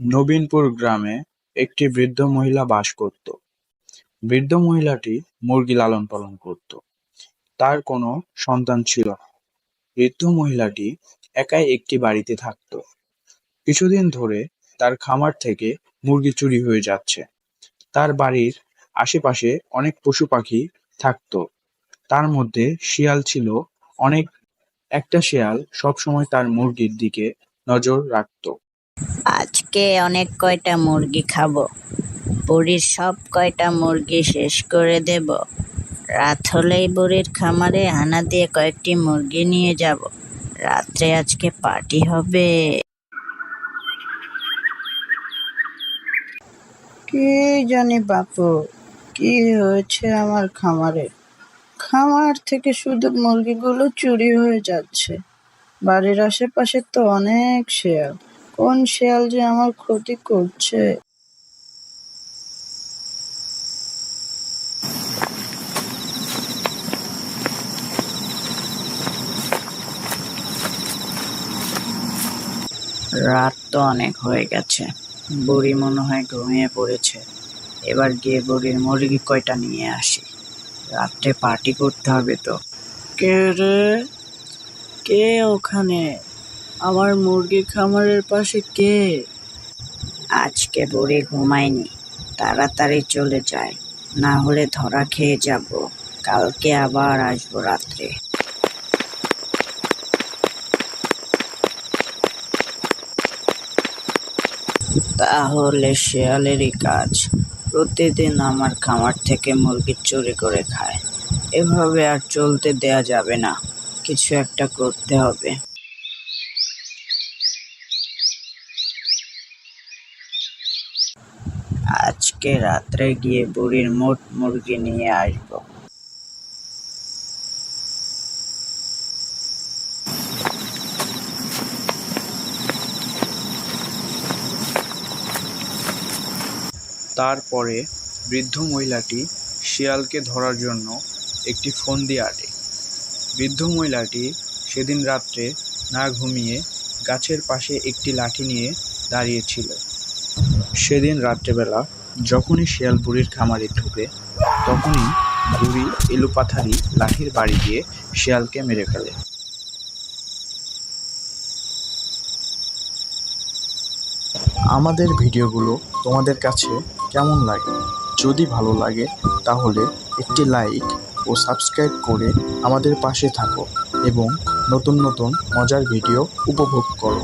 নবীনপুর গ্রামে একটি বৃদ্ধ মহিলা বাস করত। বৃদ্ধ মহিলাটি মুরগি লালন পালন করত। তার কোনো সন্তান ছিল না। বৃদ্ধ মহিলাটি একাই একটি বাড়িতে থাকত। কিছুদিন ধরে তার খামার থেকে মুরগি চুরি হয়ে যাচ্ছে। তার বাড়ির আশেপাশে অনেক পশু পাখি থাকতো। তার মধ্যে শিয়াল ছিল অনেক একটা শিয়াল সবসময় তার মুরগির দিকে নজর রাখতো। আজকে অনেক কয়টা মুরগি খাব? বুড়ির সব কয়টা মুরগি শেষ করে দেব? রাত হলেই বুড়ির খামারে হানা দিয়ে কয়েকটি মুরগি নিয়ে যাব। রাত্রে আজকে পার্টি হবে। কি জানি বাপু, কি হয়েছে আমার খামারে? খামার থেকে শুধু মুরগিগুলো চুরি হয়ে যাচ্ছে। বাড়ির আশেপাশে তো অনেক শেয়াল। কোন শেয়াল যে আমার ক্ষতি করছে? রাত তো অনেক হয়ে গেছে। বুড়ি মনে হয় ঘুমিয়ে পড়েছে। এবার গিয়ে বুড়ির মুরগি কয়টা নিয়ে আসি। রাত্রে পার্টি করতে হবে তো। কে রে? কে ওখানে? আমার মুরগির খামারের পাশে কে? আজকে বুড়ি ঘুমায়নি। তাড়াতাড়ি চলে যায়। না হলে ধরা খেয়ে যাব। কালকে আবার আসব রাত্রে। তাহলে শেয়ালেরই কাজ। প্রতিদিন আমার খামার থেকে মুরগি চুরি করে খায়। এভাবে আর চলতে দেয়া যাবে না। কিছু একটা করতে হবে। আজকে রাত্রে গিয়ে বুড়ির মোট মুরগি নিয়ে আসব তারপরে বৃদ্ধ মহিলাটি শিয়ালকে ধরার জন্য একটি ফন্দি আটে বৃদ্ধ মহিলাটি সেদিন রাত্রে না ঘুমিয়ে গাছের পাশে একটি লাঠি নিয়ে দাঁড়িয়েছিল। সেদিন রাত্রেবেলা যখনই শিয়াল বুড়ির খামারে ঢুকে, তখনই বুড়ি এলোপাথারি লাঠির বাড়ি দিয়ে শিয়ালকে মেরে ফেলে। আমাদের ভিডিওগুলো তোমাদের কাছে কেমন লাগে যদি ভালো লাগে, তাহলে একটি লাইক ও সাবস্ক্রাইব করে আমাদের পাশে থাকো এবং নতুন নতুন মজার ভিডিও উপভোগ করো